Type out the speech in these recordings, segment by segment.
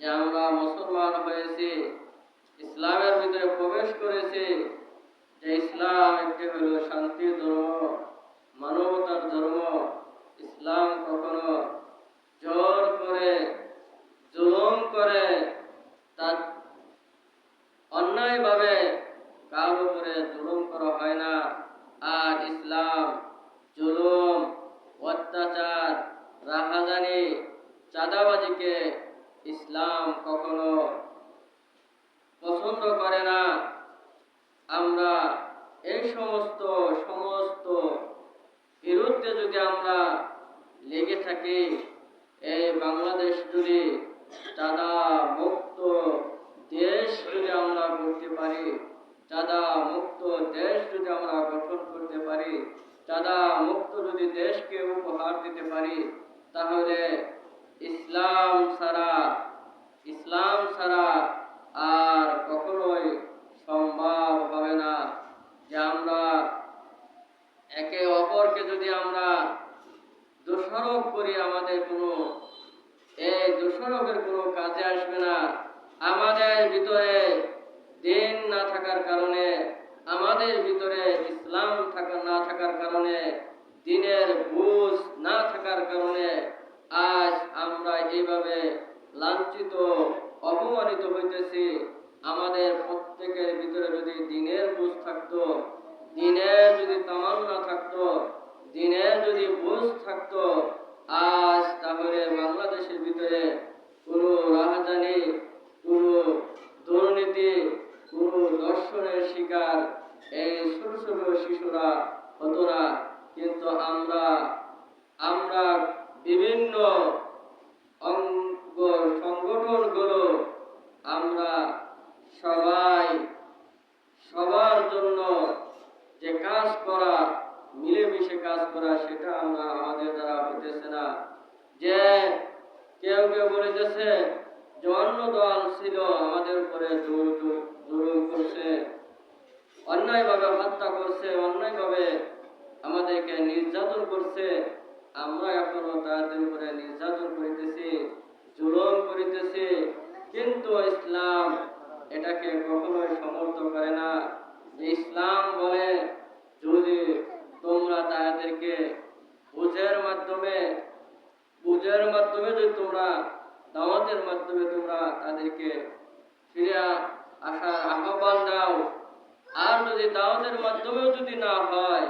যে আমরা মুসলমান হয়েছি, ইসলামের ভিতরে প্রবেশ করেছি, যে ইসলাম একটি হলো শান্তির ধর্ম, মানবতার ধর্ম। ইসলাম কখনো জোর করে, জুলুম করে, তার অন্যায়ভাবে কার উপরে জুলুম করা হয় না। আর ইসলাম জুলুম, অত্যাচার, রাহাজানি, চাঁদাবাজিকে ইসলাম কখনো পছন্দ করে না। আমরা এই সমস্ত সমস্ত বিরুদ্ধে যদি আমরা লেগে থাকি, এই বাংলাদেশ যদি চাঁদা মুক্ত দেশ যদি আমরা করতে পারি চাঁদা মুক্ত দেশ যদি আমরা গঠন করতে পারি চাঁদা মুক্ত যদি দেশকে উপহার দিতে পারি, তাহলে ইসলাম ছাড়া ইসলাম ছাড়া আর কখনোই সম্ভব হবে না যে আমরা একে অপরকে যদি আমরা দোষারোপ করি, আমাদের কোনো এই দোষারোপের কোনো কাজে আসবে না। আমাদের ভিতরে দিন না থাকার কারণে, আমাদের ভিতরে ইসলাম থাকা, না থাকার কারণে, দিনের বুঝ না থাকার কারণে আজ আমরা এইভাবে লাঞ্ছিত, অপমানিত হইতেছি, আমাদের প্রত্যেকের ভিতরে যদি দিনের বুঝ থাকতো দিনের যদি তামান্না থাকতো দিনের যদি বুঝ থাকতো, আজ তাহলে বাংলাদেশের ভিতরে কোনো রাহাজানি কোনো দুর্নীতি, কোনো দর্শনের শিকার এই ছোট ছোট শিশুরা হতো না। কিন্তু আমরা আমরা বিভিন্ন অঙ্গ সংগঠনগুলো আমরা সবাই সবার জন্য যে কাজ করা মিলেমিশে কাজ করা, সেটা আমরা আমাদের দ্বারা হইতেছে না। যে কেউ কেউ বলিতেছে যে দল ছিল আমাদের উপরে জুলুম করছে। অন্যায়ভাবে হত্যা করছে, অন্যায়ভাবে আমাদেরকে নির্যাতন করছে। আমরা এখনও তাদের উপরে নির্যাতন করিতেছি, জুলুম করিতেছি। কিন্তু ইসলাম এটাকে কখনোই সমর্থন করে না। ইসলাম বলে যদি তোমরা তাদেরকে বুঝের মাধ্যমে বুঝের মাধ্যমে যদি তোমরা দাওয়াতের মাধ্যমে তোমরা তাদেরকে ফিরে আসার আহ্বান দাও। আর যদি দাওয়াতের মাধ্যমেও যদি না হয়,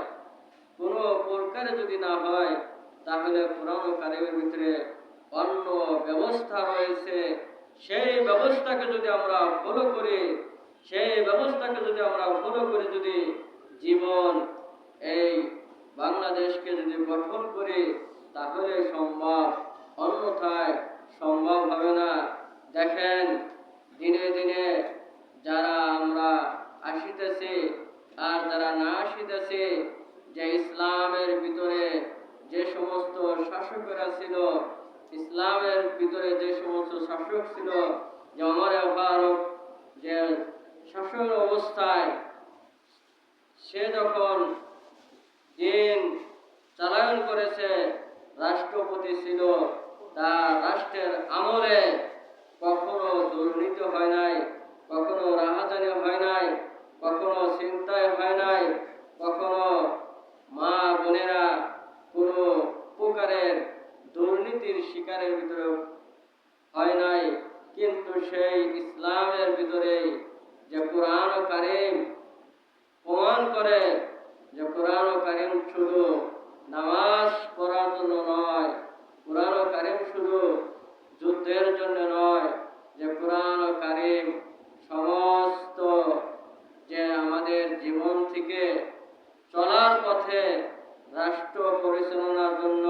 কোনো প্রকারে যদি না হয়, তাহলে ও কারিমের ভিতরে অন্য ব্যবস্থা রয়েছে। সেই ব্যবস্থাকে যদি আমরা ফলো করি, সেই ব্যবস্থাকে যদি আমরা ফলো করে, যদি জীবন এই বাংলাদেশকে যদি গঠন করি, তাহলে সম্ভব অন্যথায় সম্ভব হবে না দেখেন দিনে দিনে যারা আমরা আসিতেছি আর যারা না আসিতেছি যে ইসলামের ভিতরে যে সমস্ত শাসকেরা ছিল, ইসলামের ভিতরে যে সমস্ত শাসক ছিল, যে অমর ফারুক যে শাসন অবস্থায়, সে যখন দিন চালায়ন করেছে, রাষ্ট্রপতি ছিল, তার রাষ্ট্রের আমলে কখনো দুর্নীতি হয় নাই, কখনো রাহাজানি হয় নাই কখনো চিন্তায় হয় নাই কখনো মা বোনেরা কোনো প্রকারের দুর্নীতির শিকারের ভিতরে হয় নাই। কিন্তু সেই ইসলামের ভিতরে যে কোরআন কারিম প্রমাণ করে, যে কোরআন কারিম শুধু নামাজ পড়ার জন্য নয়, কোরআন কারিম শুধু যুদ্ধের জন্য নয়, যে কোরআন কারিম সমস্ত যে আমাদের জীবন থেকে চলার পথে রাষ্ট্র পরিচালনার জন্য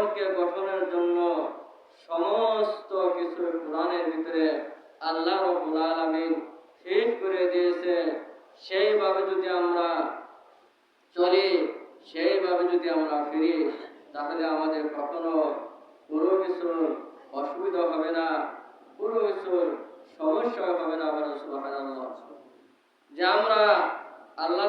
জীবনকে গঠনের জন্য সমস্ত কিছু কোরআনের ভিতরে আল্লাহ রবুল আলমিন ফিট করে দিয়েছে সেইভাবে যদি আমরা চলি, সেইভাবে যদি আমরা ফিরি, তাহলে আমাদের কখনো কোনো কিছুর অসুবিধা হবে না, কোনো কিছুর সমস্যা হবে না আবার সুবহানাল্লাহ। যে আমরা আল্লাহ